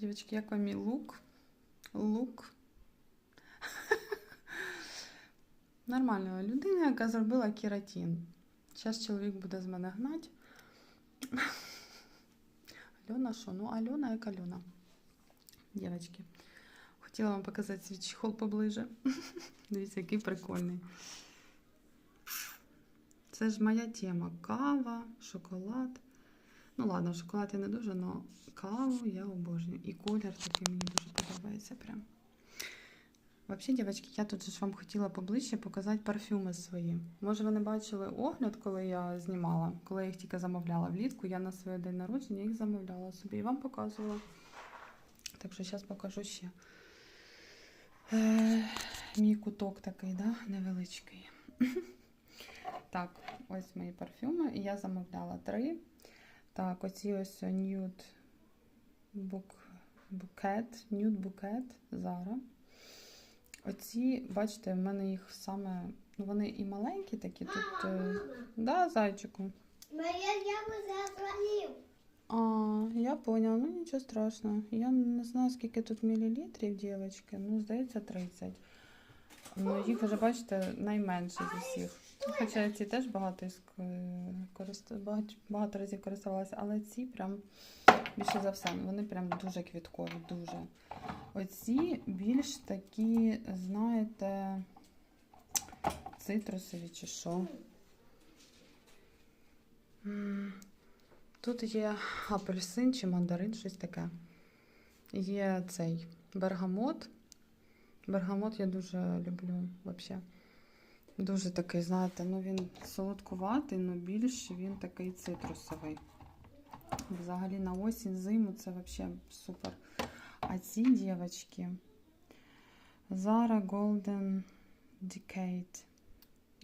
Дівчатки, як вам мій лук? Лук. Нормальна людина, яка зробила кератин. Зараз чоловік буде з мене гнати. Альона що? Ну, Альона як Альона. Дівчатки. Хотіла вам показати свій чехол поближе. Дивіться, який прикольний. Це ж моя тема. Кава, шоколад. Ну ладно, шоколад я не дуже, але каву я обожнюю. І колір такий мені дуже подобається прям. Взагалі, дівчатки, я тут ж вам хотіла поближче показати парфюми свої. Може, ви не бачили огляд, коли я знімала, коли я їх тільки замовляла влітку. Я на своє день народження їх замовляла собі і вам показувала. Так що зараз покажу ще. Мій куток такий, невеличкий. Так, ось мої парфюми. І я замовляла три. Так, оці ось Nude Book, Bouquet, Nude Bouquet Zara. Оці, бачите, в мене їх саме. Ну, вони і маленькі такі тут. е, Да, зайчику. Моя яблуко завалив. А, я поняла, ну нічого страшного. Я не знаю, скільки тут мілілітрів, дівчатки. Ну, здається, 30. Ну, їх вже, бачите, найменше з усіх. Хоча ці теж багато, багато, багато разів користувалася, але ці прям більше за все, вони прям дуже квіткові, дуже. Оці більш такі, знаєте, цитрусові чи що. Тут є апельсин чи мандарин, щось таке. Є цей бергамот. Бергамот я дуже люблю взагалі. Дуже такий, знаєте, ну він солодкуватий, але більш він такий цитрусовий. Взагалі на осінь, зиму це взагалі супер. А ці дівчатки Zara Golden Decade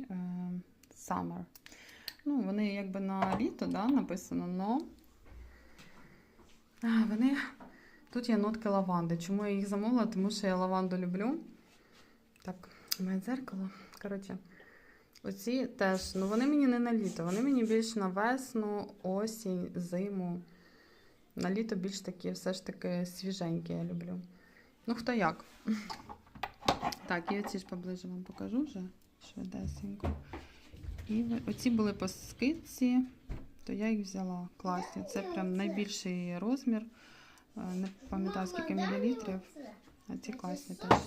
е, Summer. Ну, вони якби на літо, да, написано, но вони. Тут є нотки лаванди. Чому я їх замовила? Тому що я лаванду люблю. Так, моє дзеркало. Коротше, оці теж, ну вони мені не на літо, вони мені більш на весну, осінь, зиму. На літо більш такі, все ж таки свіженькі я люблю. Ну, хто як. Так, і оці ж поближе вам покажу вже швидесенько. І оці були по скидці, то я їх взяла. Класні. Це прям найбільший розмір. Е, Не пам'ятаю скільки мілілітрів. А ці класні теж.